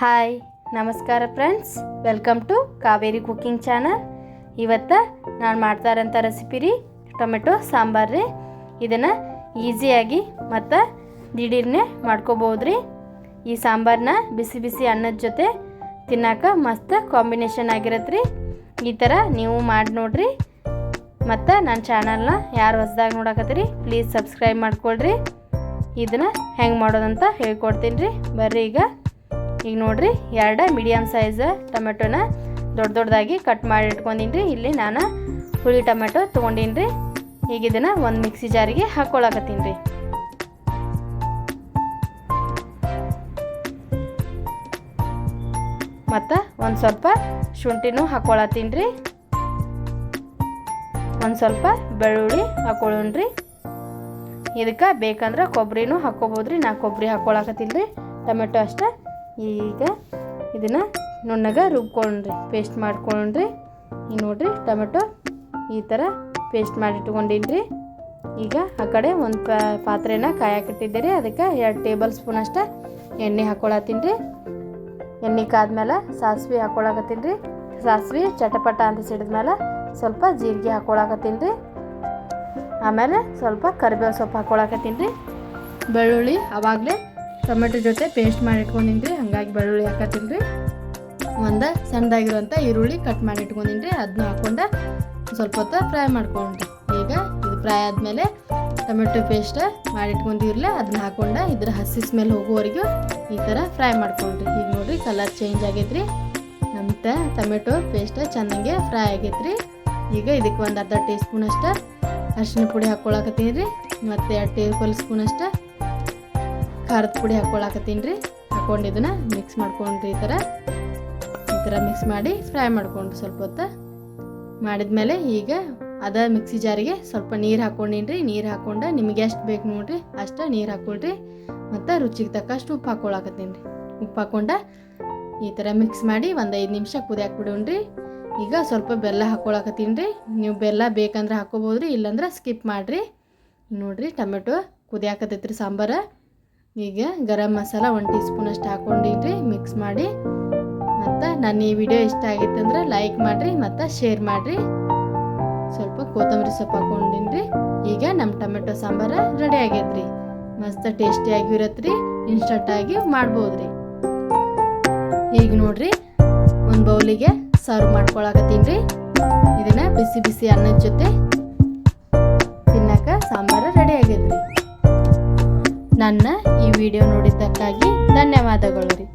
Hi, ನಮಸ್ಕಾರ friends welcome to Kaveri cooking channel ಇವತ್ತು ನಾನು ಮಾಡ್ತಾ ಇರೋಂಥ ರೆಸಿಪಿ ರೀ, ಟೊಮೆಟೊ, ಸಾಂಬಾರು ರೀ. ಇದನ್ನು ಈಸಿಯಾಗಿ ಮತ್ತು ದಿಢೀರ್ನೆ ಮಾಡ್ಕೋಬೋದು ರೀ. ಈ ಸಾಂಬಾರನ್ನ ಬಿಸಿ ಬಿಸಿ ಅನ್ನದ ಜೊತೆ ತಿನ್ನಾಕ ಮಸ್ತ್ ಕಾಂಬಿನೇಷನ್ ಆಗಿರತ್ತೆ ರೀ. ಈ ಥರ ನೀವು ಮಾಡಿ ನೋಡ್ರಿ. ಮತ್ತು ನನ್ನ ಚಾನಲ್ನ ಯಾರು ಹೊಸ್ದಾಗಿ ನೋಡಕತ್ತೀರಿ ಪ್ಲೀಸ್ ಸಬ್ಸ್ಕ್ರೈಬ್ ಮಾಡ್ಕೊಳ್ರಿ. ಇದನ್ನು ಹೆಂಗೆ ಮಾಡೋದಂತ ಹೇಳ್ಕೊಡ್ತೀನಿ ರೀ. ಬರ್ರಿ ಈಗ. ಈಗ ನೋಡ್ರಿ, ಎರಡು ಮೀಡಿಯಮ್ ಸೈಜ್ ಟೊಮೆಟೊನ ದೊಡ್ಡ ದೊಡ್ಡದಾಗಿ ಕಟ್ ಮಾಡಿ ಇಟ್ಕೊಂಡೀನಿ ಇಲ್ಲಿ ನಾನು ಹುಳಿ ಟೊಮೆಟೊ ತೊಗೊಂಡೀನಿ ರೀ ಈಗ ಇದನ್ನು ಒಂದು ಮಿಕ್ಸಿ ಜಾರಿಗೆ ಹಾಕ್ಕೊಳಕತ್ತೀನಿ ರೀ ಮತ್ತು ಒಂದು ಸ್ವಲ್ಪ ಶುಂಠಿನೂ ಹಾಕ್ಕೊಳತ್ತೀನಿ ರೀ ಒಂದು ಸ್ವಲ್ಪ ಬೆಳ್ಳುಳ್ಳಿ ಹಾಕೊಳ್ಳೋಣ ರೀ ಇದಕ್ಕೆ ಬೇಕಂದ್ರೆ ಕೊಬ್ಬರಿನೂ ಹಾಕ್ಕೋಬೋದು ರೀ ನಾ ಕೊಬ್ಬರಿ ಹಾಕ್ಕೊಳಕತ್ತೀನಿ ರೀ ಟೊಮೆಟೊ ಅಷ್ಟೇ ಈಗ ಇದನ್ನು ನುಣ್ಣಗೆ ರುಬ್ಕೊಂಡ್ರಿ ಪೇಸ್ಟ್ ಮಾಡ್ಕೊಂಡ್ರಿ. ಈಗ ನೋಡ್ರಿ, ಟೊಮೆಟೊ ಈ ಥರ ಪೇಸ್ಟ್ ಮಾಡಿ ಇಟ್ಕೊಂಡಿನ್ರಿ ಈಗ ಆ ಕಡೆ ಒಂದು ಪಾತ್ರೆನ ಕಾಯಕ್ಕಿಟ್ಟಿದ್ದೆ ರೀ ಅದಕ್ಕೆ ಎರಡು ಟೇಬಲ್ ಸ್ಪೂನ್ ಅಷ್ಟು ಎಣ್ಣೆ ಹಾಕೊಳತ್ತೀನಿ ರೀ ಎಣ್ಣೆ ಕಾದ್ಮೇಲೆ ಸಾಸಿವೆ ಹಾಕೊಳಕತ್ತೀನಿ ರೀ ಸಾಸಿವೆ ಚಟಪಟ ಅಂತ ಸಿಡಿದ್ಮೇಲೆ ಸ್ವಲ್ಪ ಜೀರಿಗೆ ಹಾಕೊಳಕತ್ತೀನಿ ರೀ ಆಮೇಲೆ ಸ್ವಲ್ಪ ಕರಿಬೇವು ಸೊಪ್ಪು ಹಾಕೊಳಕತ್ತೀನಿ ರೀ ಬೆಳ್ಳುಳ್ಳಿ ಅವಾಗಲೇ ಟೊಮೆಟೊ ಜೊತೆ ಪೇಸ್ಟ್ ಮಾಡಿ ಇಟ್ಕೊಂಡಿನ್ರಿ ಹಾಗಾಗಿ ಬೆಳ್ಳುಳ್ಳಿ ಹಾಕತ್ತೀನಿ ಒಂದು ಸಣ್ಣದಾಗಿರುವಂಥ ಈರುಳ್ಳಿ ಕಟ್ ಮಾಡಿ ಇಟ್ಕೊಂಡಿನ್ರಿ ಅದನ್ನ ಹಾಕ್ಕೊಂಡು ಸ್ವಲ್ಪ ಹೊತ್ತು ಫ್ರೈ ಮಾಡ್ಕೊಂಡ್ರಿ. ಈಗ ಇದು ಫ್ರೈ ಆದಮೇಲೆ ಟೊಮೆಟೊ ಪೇಸ್ಟ್ ಮಾಡಿ ಇಟ್ಕೊಂಡಿರಲ್ಲ ಅದನ್ನ ಹಾಕ್ಕೊಂಡು ಇದ್ರ ಹಸಿ ಸ್ಮೆಲ್ ಹೋಗೋವರೆಗೂ ಈ ಥರ ಫ್ರೈ ಮಾಡ್ಕೊಂಡ್ರಿ ಈಗ ನೋಡಿರಿ ಕಲರ್ ಚೇಂಜ್ ಆಗೈತ್ರಿ. ನಮ್ಮ ಟೊಮೆಟೊ ಪೇಸ್ಟ್ ಚೆನ್ನಾಗೆ ಫ್ರೈ ಆಗೈತ್ರಿ. ಈಗ ಇದಕ್ಕೆ ಒಂದು ಅರ್ಧ ಟೀ ಸ್ಪೂನ್ ಅಷ್ಟು ಅರಿಶಿನ ಪುಡಿ ಹಾಕ್ಕೊಳಕತ್ತೀನಿ ರೀ, ಮತ್ತು ಎರಡು ಟೇಬಲ್ ಸ್ಪೂನ್ ಅಷ್ಟು ಖಾರದ ಪುಡಿ ಹಾಕ್ಕೊಳಕತ್ತೀನಿ ರೀ. ಹಾಕ್ಕೊಂಡು ಇದನ್ನು ಮಿಕ್ಸ್ ಮಾಡ್ಕೊಂಡ್ರಿ ಈ ಥರ ಈ ಥರ ಮಿಕ್ಸ್ ಮಾಡಿ ಫ್ರೈ ಮಾಡ್ಕೊಂಡ್ರಿ ಸ್ವಲ್ಪ ಹೊತ್ತು. ಮಾಡಿದ್ಮೇಲೆ ಈಗ ಅದ ಮಿಕ್ಸಿ ಜಾರಿಗೆ ಸ್ವಲ್ಪ ನೀರು ಹಾಕ್ಕೊಂಡಿನಿ ರೀ. ನೀರು ಹಾಕ್ಕೊಂಡು ನಿಮಗೆ ಎಷ್ಟು ಬೇಕು ನೋಡ್ರಿ? ಅಷ್ಟು ನೀರು ಹಾಕ್ಕೊಳ್ರಿ ಮತ್ತು ರುಚಿಗೆ ತಕ್ಕಷ್ಟು ಉಪ್ಪು ಹಾಕ್ಕೊಳಕತ್ತೀನಿ ರೀ. ಉಪ್ಪು ಹಾಕ್ಕೊಂಡು ಈ ಥರ ಮಿಕ್ಸ್ ಮಾಡಿ ಒಂದು ಐದು ನಿಮಿಷ ಕುದಿಯಾಕ್ ರೀ. ಈಗ ಸ್ವಲ್ಪ ಬೆಲ್ಲ ಹಾಕ್ಕೊಳಕತ್ತೀನಿ ರೀ. ನೀವು ಬೆಲ್ಲ ಬೇಕಂದ್ರೆ ಹಾಕ್ಕೋಬೋದು ರೀ ಇಲ್ಲಾಂದ್ರೆ ಸ್ಕಿಪ್ ಮಾಡಿರಿ. ನೋಡಿರಿ ಟೊಮೆಟೊ ಕುದಿಯಾಕತ್ತೈತ್ರಿ ಸಾಂಬಾರು. ಈಗ ಗರಂ ಮಸಾಲ ಒಂದು ಟೀ ಸ್ಪೂನ್ ಅಷ್ಟು ಹಾಕೊಂಡಿಟ್ರಿ ಮಿಕ್ಸ್ ಮಾಡಿ. ಮತ್ತು ನನ್ನ ಈ ವಿಡಿಯೋ ಇಷ್ಟ ಆಗಿತ್ತು ಅಂದ್ರೆ ಲೈಕ್ ಮಾಡಿರಿ, ಮತ್ತು ಶೇರ್ ಮಾಡಿರಿ. ಸ್ವಲ್ಪ ಕೊತ್ತಂಬರಿ ಸೊಪ್ಪು ಹಾಕೊಂಡಿನ್ರಿ. ಈಗ ನಮ್ಮ ಟೊಮೆಟೊ ಸಾಂಬಾರು ರೆಡಿ ಆಗೈತ್ರಿ. ಮಸ್ತ್ ಟೇಸ್ಟಿಯಾಗಿ ರೀ ಇನ್ಸ್ಟಂಟಾಗಿ ಮಾಡ್ಬೋದು ರೀ ಈಗ ನೋಡ್ರಿ, ಒಂದು ಬೌಲಿಗೆ ಸರ್ವ್ ಮಾಡ್ಕೊಳಕತ್ತೀನಿ ರೀ ಇದನ್ನ ಬಿಸಿ ಬಿಸಿ ಅನ್ನದ ಜೊತೆ ತಿನ್ನಕ್ಕೆ ಸಾಂಬಾರು ರೆಡಿ ಆಗೈತ್ರಿ. ನನ್ನ ಈ ವಿಡಿಯೋ ನೋಡಿದ್ದಕ್ಕಾಗಿ ಧನ್ಯವಾದಗಳು ರೀ.